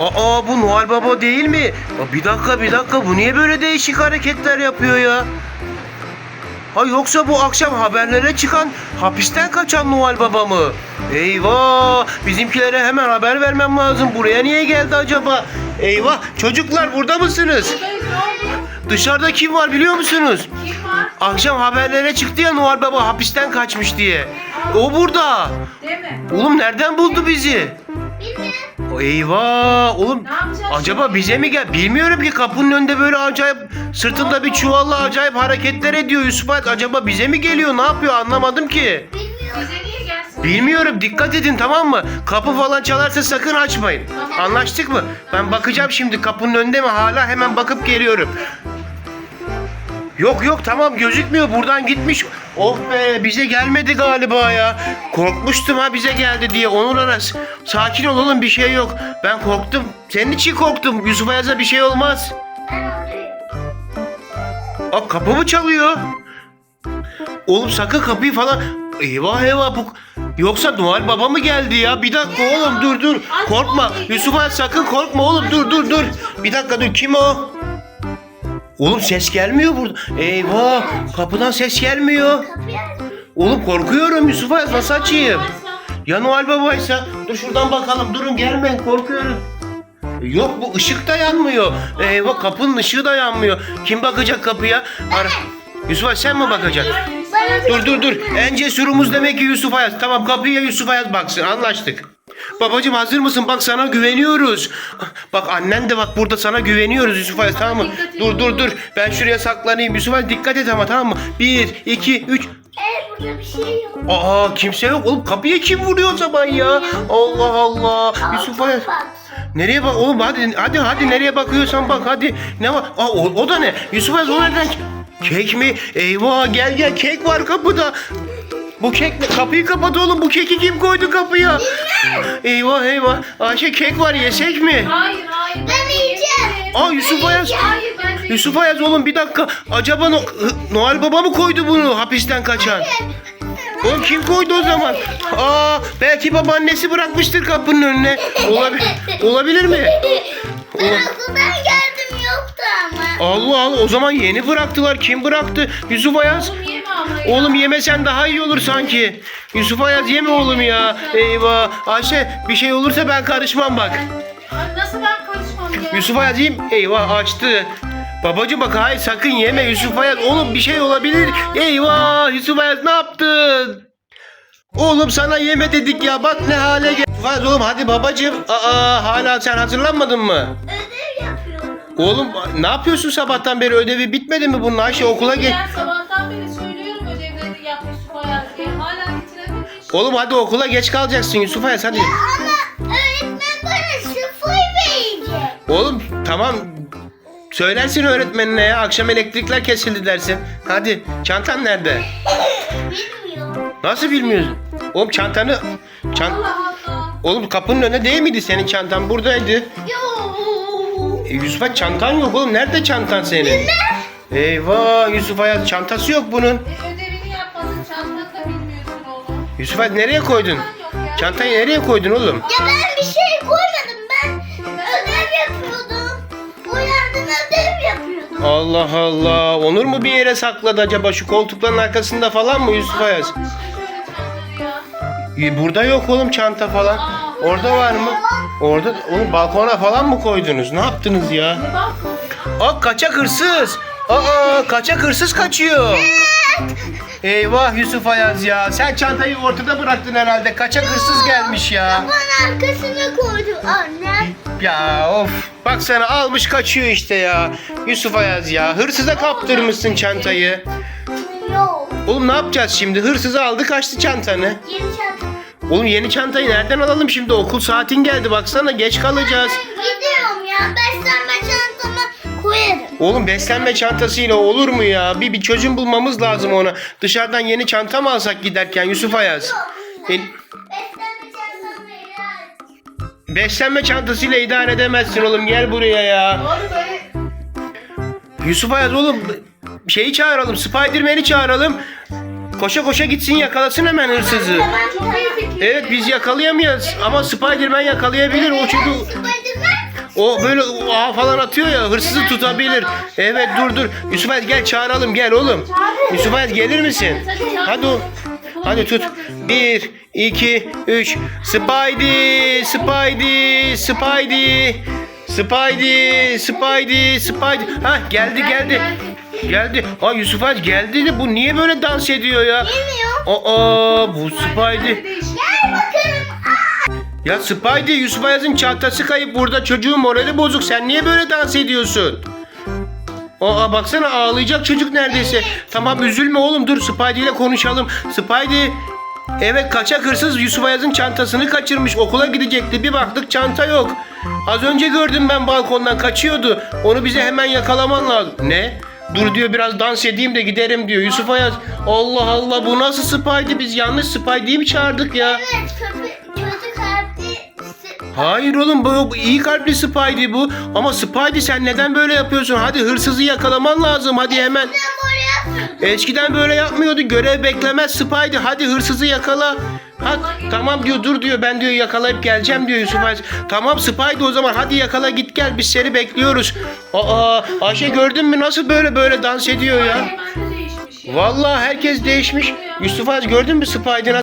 Aa bu Noel Baba değil mi? Aa, bir dakika bir dakika bu niye böyle değişik hareketler yapıyor ya? Ha yoksa bu akşam haberlere çıkan hapisten kaçan Noel Baba mı? Eyvah! Bizimkilere hemen haber vermem lazım. Buraya niye geldi acaba? Eyvah! Çocuklar burada mısınız? Buradayız ne oldu? Dışarıda kim var biliyor musunuz? Kim var? Akşam haberlere çıktı ya Noel Baba hapisten kaçmış diye. O burada. Değil mi? Oğlum nereden buldu bizi? Eyvah! Oğlum Ne yapacağız acaba şimdi? bize mi gel? Bilmiyorum ki kapının önünde böyle acayip sırtında bir çuvalla acayip hareketler ediyor Yusuf Alp. Acaba bize mi geliyor? Ne yapıyor? Anlamadım ki. Bize niye gelsin? Bilmiyorum. Dikkat edin tamam mı? Kapı falan çalarsa sakın açmayın. Anlaştık mı? Ben bakacağım şimdi kapının önünde mi hala hemen bakıp geliyorum. Yok yok tamam gözükmüyor buradan gitmiş. Oh be bize gelmedi galiba ya. Korkmuştum ha bize geldi diye. Onur Aras sakin ol oğlum bir şey yok. Ben korktum. Senin için korktum. Yusuf Ayaz'a bir şey olmaz. Aa kapı mı çalıyor? Oğlum sakın kapıyı falan... Eyvah eyvah bu... Yoksa Noel Baba mı geldi ya? Bir dakika oğlum dur dur. Korkma. Yusuf Ayaz sakın korkma oğlum dur dur dur. Bir dakika dur kim o? Oğlum ses gelmiyor burada. Eyvah kapıdan ses gelmiyor. Oğlum korkuyorum Yusuf Ayaz nasıl açayım? Ya Noel Baba'ysa dur şuradan bakalım durun gelmeyin korkuyorum. Yok bu ışık da yanmıyor. Eyvah kapının ışığı da yanmıyor. Kim bakacak kapıya? Ara. Yusuf Ayaz sen mi bakacaksın? Dur dur dur. En cesurumuz demek ki Yusuf Ayaz. Tamam kapıya Yusuf Ayaz baksın anlaştık. Babacım hazır mısın? Bak sana güveniyoruz. Bak annen de bak burada sana güveniyoruz Yusuf Ayaz tamam mı? Dikkat Dur dur dur. Ben şuraya saklanayım. Yusuf Ayaz dikkat et ama tamam mı? Bir, iki, üç. Evet burada bir şey yok. Aa kimse yok. Oğlum kapıya kim vuruyor o zaman ya? Allah Allah. Yusuf. Bak. Nereye bak oğlum hadi hadi hadi nereye bakıyorsan bak hadi. Ne var? Aa o, o da ne? Yusuf Ayaz o nereden? Kek mi? Eyvah gel gel kek var kapıda. Bu kek ne? Kapıyı kapat oğlum. Bu keki kim koydu kapıya? Eyvah eyvah. Ayşe kek var yesek mi? Hayır hayır. Ben yiyeceğim. Aa Yusuf Ayaz. Hayır ben de Yusuf Ayaz oğlum bir dakika. Acaba no- Noel Baba mı koydu bunu hapisten kaçan? Oğlum kim koydu o zaman? Aa belki babaannesi bırakmıştır kapının önüne. Olabilir, olabilir mi? Ben. Allah Allah o zaman yeni bıraktılar. Kim bıraktı? Yusuf Ayaz. Oğlum yeme ama ya. Oğlum yemesen daha iyi olur sanki. Yusuf Ayaz yeme oğlum ya. Eyvah. Ayşe bir şey olursa ben karışmam bak. Ay, Nasıl ben karışmam ya? Yusuf Ayaz yiyeyim. Eyvah açtı. Babacım bak hayır sakın yeme Yusuf Ayaz. Oğlum bir şey olabilir. Eyvah Yusuf Ayaz ne yaptın? Oğlum sana yeme dedik ya bak ne hale gel. Yusuf Ayaz oğlum hadi babacım. Aa hala sen hazırlanmadın mı? Ödev yapıyorum. Oğlum ne yapıyorsun sabahtan beri ödevi bitmedi mi bunun Ayşe okula gel. Ben sabahtan beri söylüyorum ödevlerini yap Yusuf Ayaz diye. Hala bitirememiş. Oğlum hadi okula geç kalacaksın Yusuf Ayaz hadi. Ama öğretmen bana sıfır verecek. Oğlum tamam söylersin öğretmenine ya akşam elektrikler kesildi dersin. Hadi çantan nerede? Bilmiyorum. Nasıl bilmiyorsun? Oğlum çantanı çant Allah Allah. Oğlum kapının önünde değil miydi senin çantan? Buradaydı. Yok. E, Yusuf Ayaz çantan yok oğlum. Nerede çantan senin? Eyvah Yusuf Ayaz çantası yok bunun. E, ödevini yapmadın çantanı da bilmiyorsun oğlum. Yusuf Ayaz nereye koydun? Çantayı nereye koydun oğlum? Ya ben bir şey koymadım. Ben ödev yapıyordum. Uyandım ödev yapıyordum. Allah Allah. Onur mu bir yere sakladı acaba? Şu koltukların arkasında falan mı Yusuf Ayaz? Şöyle çantanı ya? E, Burada yok oğlum çanta falan. Orada var mı? Orada oğlum balkona falan mı koydunuz? Ne yaptınız ya? Aa kaçak hırsız. Aa kaçak hırsız kaçıyor. Eyvah Yusuf Ayaz ya. Sen çantayı ortada bıraktın herhalde. Kaçak hırsız gelmiş ya. Bana arkasına koydu annem. Ya of. Bak sana almış kaçıyor işte ya. Yusuf Ayaz ya. Hırsıza kaptırmışsın çantayı. Yok. Oğlum ne yapacağız şimdi? Hırsızı aldı kaçtı çantanı. Yeni çanta. Oğlum yeni çantayı nereden alalım şimdi? Okul saatin geldi baksana geç kalacağız. Gidiyorum ya. Beslenme çantama koyarım. Oğlum beslenme çantasıyla olur mu ya? Bir, bir çözüm bulmamız lazım ona. Dışarıdan yeni çanta mı alsak giderken Yusuf Ayaz? E, Beslenme çantamı beslenme çantasıyla idare edemezsin oğlum gel buraya ya. Böyle Yusuf Ayaz oğlum şeyi çağıralım Spiderman'i çağıralım. Koşa koşa gitsin yakalasın hemen hırsızı. çok iyi fikir. Evet biz yakalayamayız ama Spiderman yakalayabilir o çünkü O böyle ağ falan atıyor ya hırsızı tutabilir. Evet dur dur. Yusuf Ayaz gel çağıralım gel oğlum. Yusuf Ayaz gelir misin? Hadi o. Hadi tut. Bir, iki, üç. Spidey, Spidey, Spidey. Spidey, Spidey, Spidey. Ha geldi geldi. Geldi. Aa Yusuf Ayaz geldi de bu niye böyle dans ediyor ya? Bilmiyorum. Aa bu Spidey. Gel bakalım. Ya Spidey Yusuf Ayaz'ın çantası kayıp burada çocuğun morali bozuk. Sen niye böyle dans ediyorsun? Aa baksana ağlayacak çocuk neredeyse. Tamam üzülme oğlum dur Spidey ile konuşalım. Spidey Evet kaçak hırsız Yusuf Ayaz'ın çantasını kaçırmış. Okula gidecekti. Bir baktık çanta yok. Az önce gördüm ben balkondan kaçıyordu. Onu bize hemen yakalaman lazım. Ne? Dur diyor biraz dans edeyim de giderim diyor. Yusuf Ayaz Allah Allah bu nasıl Spidey? Biz yanlış Spidey'i mi çağırdık ya? Evet köpü, kötü kalpli. Hayır oğlum bu, bu iyi kalpli Spidey bu. Ama Spidey sen neden böyle yapıyorsun? Hadi hırsızı yakalaman lazım. Hadi hemen. Eskiden böyle yapmıyordu. Görev beklemez Spidey. Hadi hırsızı yakala. Ha, tamam diyor dur diyor ben diyor yakalayıp geleceğim diyor Yusuf Ayaz. Tamam Spidey o zaman hadi yakala git gel biz seni bekliyoruz. Aa Ayşe gördün mü nasıl böyle böyle dans ediyor ya? Vallahi herkes değişmiş. Yusuf Ayaz gördün mü Spidey